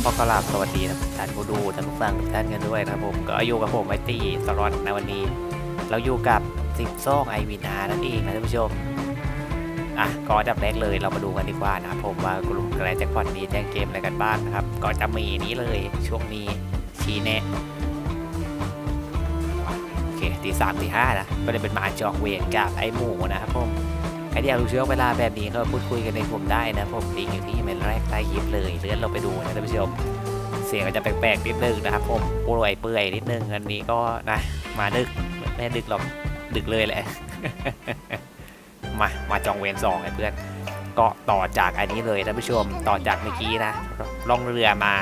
ขอกราบสวัสดีนะท่านผู้ดูท่านผู้ฟังทุกท่านกันด้วยนะครับผมก็อยู่กับผมไอตี้สลอตในวันนี้ เราอยู่กับสิบซอกไอวีนานั่นเองนะท่านผู้ชมอะก่อนอันดับแรกเลยเรามาดูกันดีกว่านะครับผมว่ากลุ่มแกลแจ็คพอตนี้แจ้งเกมอะไรกันบ้างนะครับก็จะมีนี้เลยช่วงนี้ชี้แนะโอเคตีสามตีห้านะก็จะเป็นมาจอกเวรกับไอหมูนะครับผม ใครที่อยากรู้ช่วงเวลาแบบนี้ก็พูดคุยกันในกลุ่มได้นะผมลิงก์อยู่ที่เมนแรกใต้คลิปเลยเลื่อนเราไปดูนะท่านผู้ชมเสียงก็จะแปลกๆนิดนึงนะครับผมป่วยเปื่อยนิดนึงอันนี้ก็นะ มาดึกไม่ดึกหรอกดึกเลยแหละ มามาจองเวรสองไอ้เพื่อนก็ต่อจากอันนี้เลยท่านผู้ชมต่อจากเมื่อกี้นะล่องเรือมา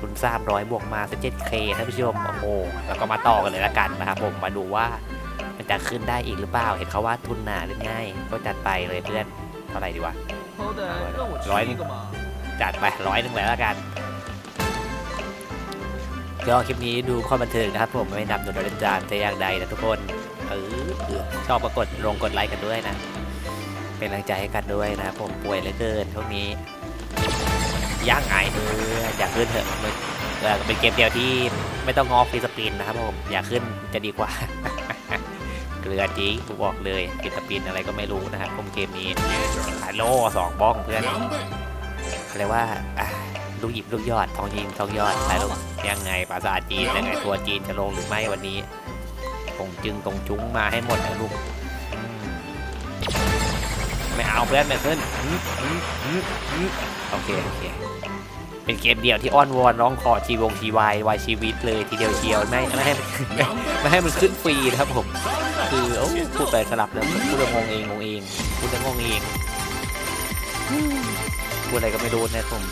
ทุนสามร้อยบวกมา 17k ท่านผู้ชมโอ้โหแล้วก็มาต่อกันเลยละกันนะครับผมมาดูว่าันจะขึ้นได้อีกหรือเปล่า เห็นเขาว่าทุนหนาเล่นง่าย ก็จัดไปเลยเพื่อน เท่าไหร่ดีวะร้อยนึงจัดไปร้อยนึงเลยละกันก็คลิปนี้ดูความบันเทิงนะครับ ผมไม่นับหนูเล่นจานแต่อย่างใดนะทุกคนเออชอบก็กดลงกดไลค์กันด้วยนะ เป็นกำลังใจให้กันด้วยนะผมป่วยเหลือเกินช่วงนี้ย่างไงเอออยากขึ้นเถอะเป็นเกมเดียวที่ไม่ต้องงอฟรีสปินนะครับผมอยากขึ้นจะดีกว่า เกลือจริงกูบอกเลยฟรีสปินอะไรก็ไม่รู้นะครับผมเกมนี้ฮัลโหลสองบ้องเพื่อนเขาเรียกว่าลูกหยิบลูกยอดทองยิงทองยอดถ่ายรูปยังไงภาษาจีนยังไงทัวร์จีนจะลงหรือไม่วันนี้ตรงจึงตรงจุ้งมาให้หมดนะลูกไม่เอาเพื่อนไม่ขึ้นอืมโอเคโอเคเป็นเกมเดียวที่อ้อนวอนร้องขอชีวงชีวายวายชีวิตเลยทีเดียวเชียวไม่ไม่ให้ไม่ไม่ให้มันขึ้นฟรีนะครับผม คือโอ้พูดไปสลับแล้วพูดแล้วงงเองงงเองพูดแล้วงงเองพูดอะไรก็ไม่รู้นะผม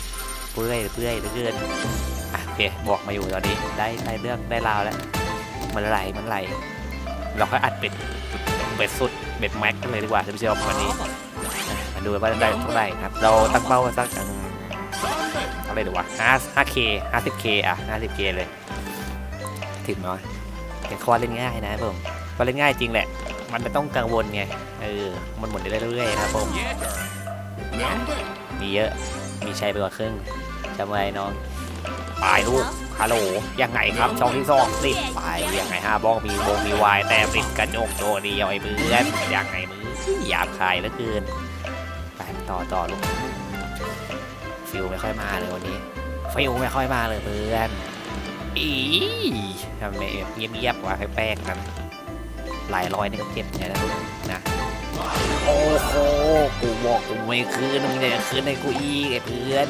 เปื่อยเปื่อยเหลือเกินอะโอเคบอกมาอยู่ตอนนี้ได้ได้เรื่องได้ราวแล้ว มันไหลมันไหลเราค่อยอัดเป็ดเป็ดสุดเป็ดแม็กกันเลยดีกว่าท่านผู้ชมวันนี้มาดูว่าได้เท่าไหร่ครับ เราตั้งเป้าสักเท่าไหร่ดีวะห้าห้าเคห้าสิบเคอะห้าสิบเคเลย ถึงเนาะเป็นคอเล่นง่ายนะผม คอเล่นง่ายจริงแหละ มันไม่ต้องกังวลไง เออ มันหมุนได้เรื่อยๆนะครับผม มีเยอะ มีชัยไปกว่าครึ่งจำไว้น้องปลายลูกฮัลโหล ยังไงครับ ช่องที่สองติดไปยังไงฮะบ้องมีวงมีวาย แต่ปิดกระจกโดเดียวไอ้เพื่อนยังไงมือหยาบคายเหลือเกินไปต่อต่อลูก ฟิลไม่ค่อยมาเลยวันนี้ ฟิลไม่ค่อยมาเลยเพื่อนอีทำไมเงียบๆวะแปลกๆนั้น หลายร้อยนี่ก็เจ็บใจแล้วนะโอ้โหกูบอกกูไม่คืนมึงเนี่ยคืนให้กูอีกไอ้เพื่อน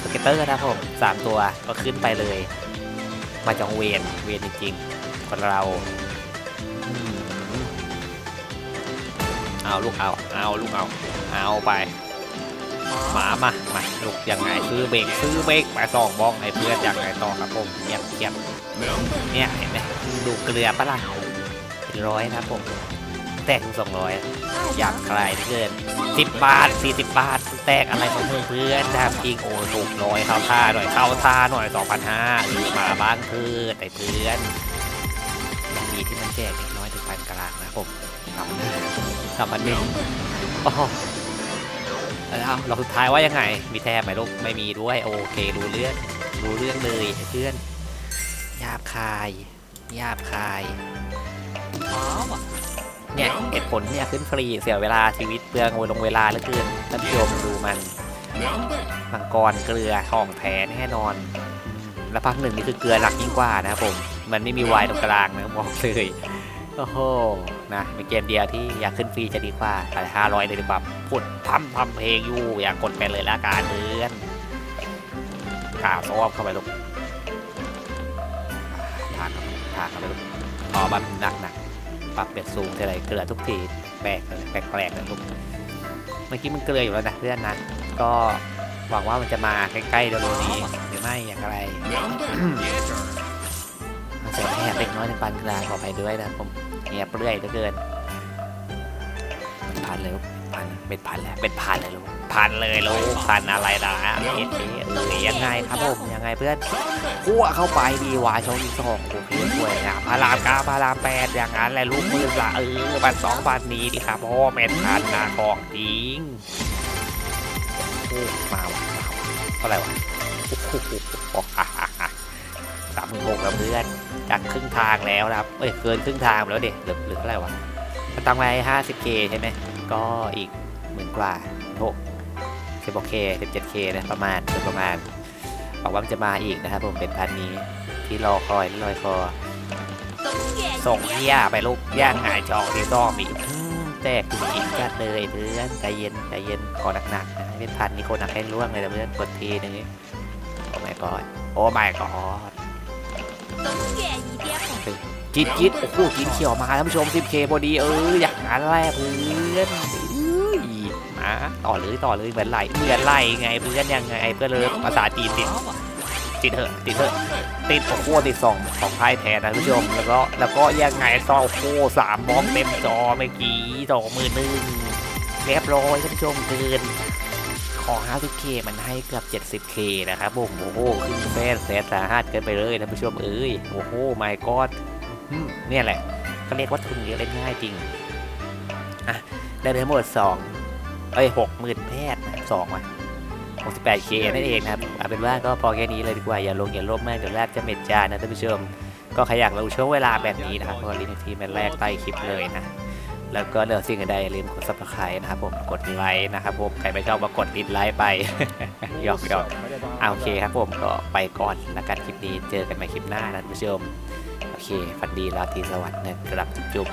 สเก็ตเตอร์นะผมสามตัวก็ขึ้นไปเลย มาจองเวนเวนจริงๆคนเราอืมเอาลูกเอาเอาลูกเอาเอาไปหมามามาลูกยังไงซื้อเบรกซื้อเบรกไปสองบ้องไอ้เพื่อนยังไงต่อครับผมเงียบเงียบ เนี่ยเห็นไหมดูเกลือปะล่ะเป็นร้อยนะครับผม แตกสองร้อยอยากคลือเกินสิบบาทสี่สิบบาท แตกอะไรของเพื่อนทำจริงโอ้ถูกร้อยเข้าท่าหน่อยเข้าท่าหน่อยสองพันห้าหรือมาบ้างเพื่อนแต่เพื่อนยังดีที่มันแจกเล็กน้อยถึงพันกลางนะผมทำได้ทำมันหนึ่งอ้โหเอาเราสุดท้ายว่ายังไง มีแทบไหมลูกไม่มีด้วย โอเครู้เรื่องรู้เรื่องเลยเพื่อนาบคายหยาบคายเนี่ยเหตุผลที่อยากขึ้นฟรีเสียเวลาชีวิตเปลืองลงเวลาเหลือเกินท่านผู้ชมดูมันมังกรเกลือของแท้แน่นอนอืมแล้วภาคหนึ่งนี่คือเกลือหลักยิ่งกว่านะครับผม มันไม่มีวายตรงกลางนะบอกเลยโอ้โหนะเป็นเกมเดียวที่อยากขึ้นฟรีจะดีกว่าแต่ห้าร้อยเลยดีกว่าพูดทำทำเพลงอยู่อยากกดไปเลยละกันเพื่อนข่าวซ้อมเข้าไปลูกทาง ทางเข้าไปลูกพอมันหนักหนักปรับเบ็ดสูงทีไรเกลือทุกทีแปลกเลยแปลกเลยลูกเมื่อกี้มันเกลืออยู่แล้วนะเพื่อนนะก็หวังว่ามันจะมาใกล้ๆเร็วๆนี้หรือไม่อย่างไรเสียงแหบเล็กน้อยในปานกลางขอไปด้วยนะผมเงียบเรื่อยเหลือเกินเป็นพันเลยพันเป็นพันแล้วเป็นพันเลยลูก พันเลยลูกพันอะไรนะเอ๊ะเอ๊ะเออยังไงครับผมยังไงเพื่อนพั่วเข้าไปดีวายช่องสองโอเคสวยงามพารามเก้าพารามแปดอย่างนั้นแหละลูกมือละเออบันสองบันนี้ดิครับพ่อแม่นพันนาของจริงโอ้มาว่ะมาว่ะเท่าไหร่วะโอ้โหสามหมื่นหกแล้วเพื่อนจากครึ่งทางแล้วนะครับเอ้ยเกินครึ่งทางแล้วเด็กหรือหรือเท่าไหร่วะมันตั้งไว้ 50k ใช่ไหมก็อีกหมื่นกว่าหก 16k 17k นะประมาณประมาณหวังว่ามันจะมาอีกนะครับผมเป็นพันนี้ที่รอคอยรอยคอส่งเฮียไปลูกย่างหายจองที่ซ่อมอีกแตกถึงอีกจัดเลยเพื่อนใจเย็นใจเย็นขอหนักๆนะเป็นพันนี้คนหนักให้ร่วงเลยนะเพื่อนกดทีนึงนี้โอ้ my god โอ้ my god จิตจิตโอ้โหจิตเขียวมาท่านผู้ชม 10k พอดีเอออยางนั้นแหละเพื่อน ต่อเลยต่อเลยเหมือนไหลเหมือนไหลไงเพื่อนยังไงเพื่อนเลยภาษาจีนติดติดเถอะติดเถอะติดโอ้โหติดสองสองไพ่แทนนะท่านผู้ชม แล้วก็แล้วก็ยังไงซองโอ้โหสามบล็อกเต็มจอเมื่อกี้สองมือหนึ่งเรียบร้อยท่านผู้ชมเกินของ 50k มันให้เกือบ 70k นะครับผมโอ้โหขึ้นแฟนแสนสาหัสเกินไปเลยท่านผู้ชมเอ้ยโอ้โห my god อืมเนี่ยแหละก็เรียกว่าทุนเยอะเล่นง่ายจริงอะได้ไปทั้งหมดสอง เอ้ยหกหมื่นแพทย์นะสองว่ะหกสิบแปดเคนั่นเองนะครับเอาเป็นว่าก็พอแค่นี้เลยดีกว่า อย่าลงอย่าลบมากเดี๋ยวแรกจะเม็ดจานนะท่านผู้ชม ก็ใครอยากรู้ช่วงเวลาแบบนี้นะครับก็ลิงก์ที่มันแรกใต้คลิปเลยนะ แล้วก็เดี๋ยวสิ่งใดอย่าลืมกด subscribe นะครับผมกดไลค์นะครับผมใครไม่ชอบก็กดดิสไลค์ไปหยอกหยอกอ่าโอเคครับผมก็ไปก่อนแล้วกันคลิปนี้เจอกันใหม่คลิปหน้านะท่านผู้ชมโอเคฝันดีราตรีสวัสดิ์นะครับจุ๊บ